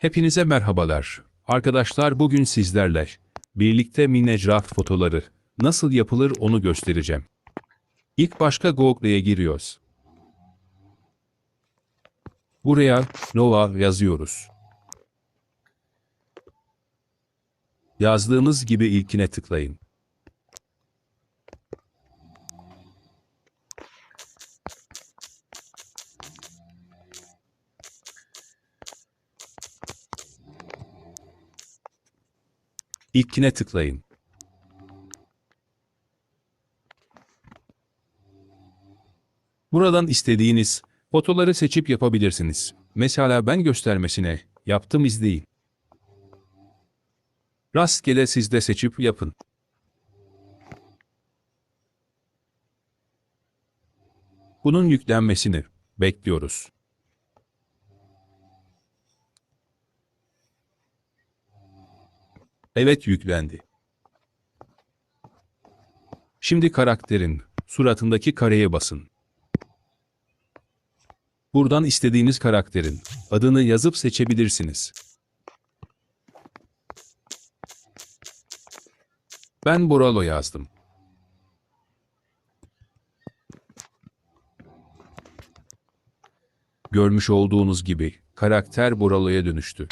Hepinize merhabalar. Arkadaşlar bugün sizlerle birlikte Minecraft fotoları nasıl yapılır onu göstereceğim. İlk başka Google'ye giriyoruz. Buraya Nova yazıyoruz. Yazdığımız gibi ilkine tıklayın. İlkine tıklayın. Buradan istediğiniz fotoları seçip yapabilirsiniz. Mesela ben göstermesine yaptım izleyin. Rastgele siz de seçip yapın. Bunun yüklenmesini bekliyoruz. Evet yüklendi. Şimdi karakterin suratındaki kareye basın. Buradan istediğiniz karakterin adını yazıp seçebilirsiniz. Ben Boralo yazdım. Görmüş olduğunuz gibi karakter Boralo'ya dönüştü.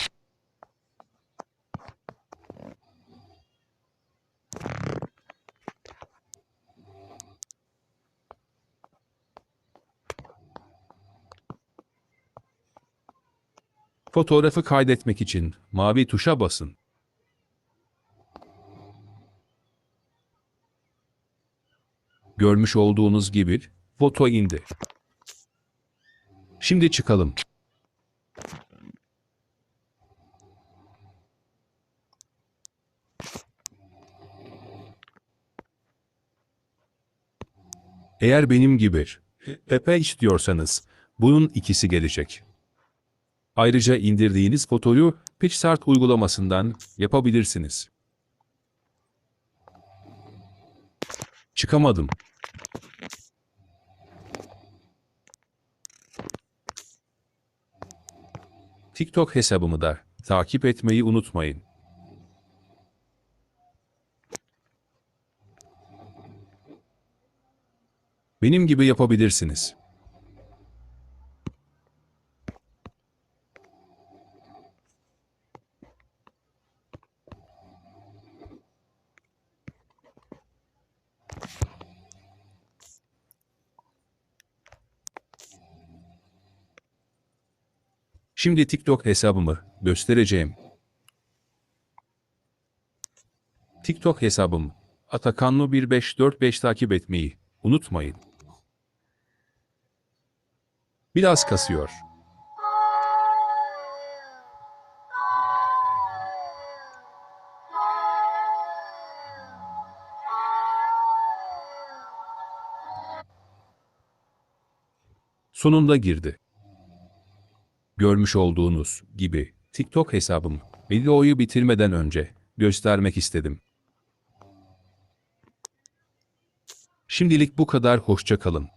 Fotoğrafı kaydetmek için mavi tuşa basın. Görmüş olduğunuz gibi foto indi. Şimdi çıkalım. Eğer benim gibi Pepe istiyorsanız bunun ikisi gelecek. Ayrıca indirdiğiniz fotoyu PixArt uygulamasından yapabilirsiniz. Çıkamadım. TikTok hesabımı da takip etmeyi unutmayın. Benim gibi yapabilirsiniz. Şimdi TikTok hesabımı göstereceğim. TikTok hesabım Atakanlı1545 takip etmeyi unutmayın. Biraz kasıyor. Sonunda girdi. Görmüş olduğunuz gibi TikTok hesabım videoyu bitirmeden önce göstermek istedim. Şimdilik bu kadar hoşça kalın.